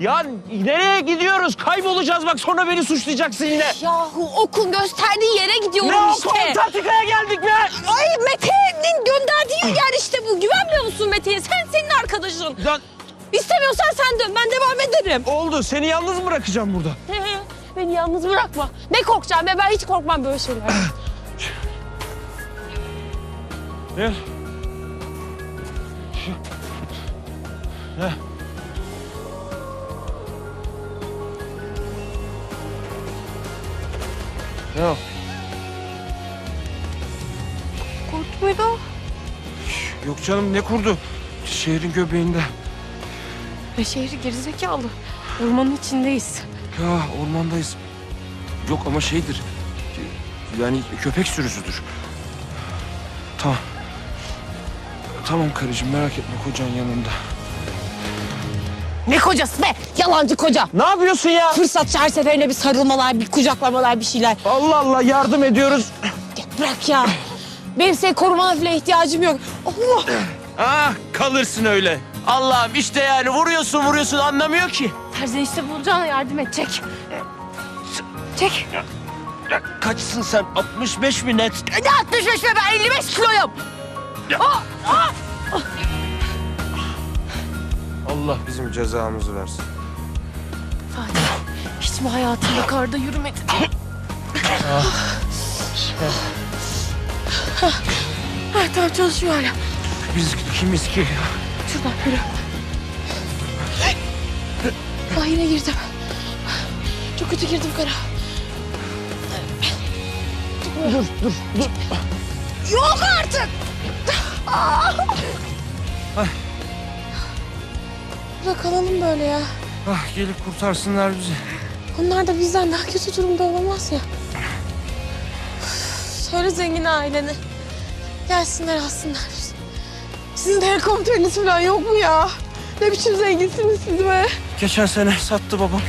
Ya nereye gidiyoruz? Kaybolacağız bak sonra beni suçlayacaksın yine. Yahu okul gösterdiği yere gidiyorum Ne işte. okul Antarktika'ya geldik be. Ay Mete'nin gönderdiği yer işte bu. Güvenmiyor musun Mete'ye? Sen senin arkadaşın. Ya, İstemiyorsan sen dön. Ben devam ederim. oldu seni yalnız mı bırakacağım burada? Beni yalnız bırakma. Ne korkacağım be? Ben hiç korkmam böyle şeylerden. Gel. Şu. Ne o? Kurt muydu? Yok canım ne kurdu? Şehrin göbeğinde. Ve şehri gerizekalı. Ormanın içindeyiz. Ya ormandayız. Yok ama şeydir. Yani köpek sürüsüdür. Tamam. Tamam karıcığım merak etme kocan yanında. Ne kocası be? Yalancı koca. Ne yapıyorsun ya? Fırsatçı her seferinde bir sarılmalar, bir kucaklamalar, bir şeyler. Allah Allah yardım ediyoruz. Ya bırak ya. Benim seni korumana bile ihtiyacım yok. Allah. Ah kalırsın öyle. Allah'ım işte yani vuruyorsun vuruyorsun anlamıyor ki. Terzi işte bulacağına yardım et. Çek. Çek. Ya, kaçsın sen? 65 mi net? Ne 65 be ben 55 kiloyum. Allah bizim cezamızı versin. Fatih hiç mi hayatında karda yürümedin? Ha, tamam çalışıyor hala. Biz kimiz ki? Şuradan yürü. Ah yine girdim. Çok kötü girdim kara. Dur dur dur. Yok artık. Ah. Burada kalalım böyle ya. Ah gelip kurtarsınlar bizi. Onlar da bizden daha kötü durumda olamaz ya. Üf, Söyle zengin aileni. Gelsinler alsınlar. bizi. Sizin de helikopteriniz falan yok mu ya? Ne biçim zenginsiniz siz be? Geçen sene sattı babam.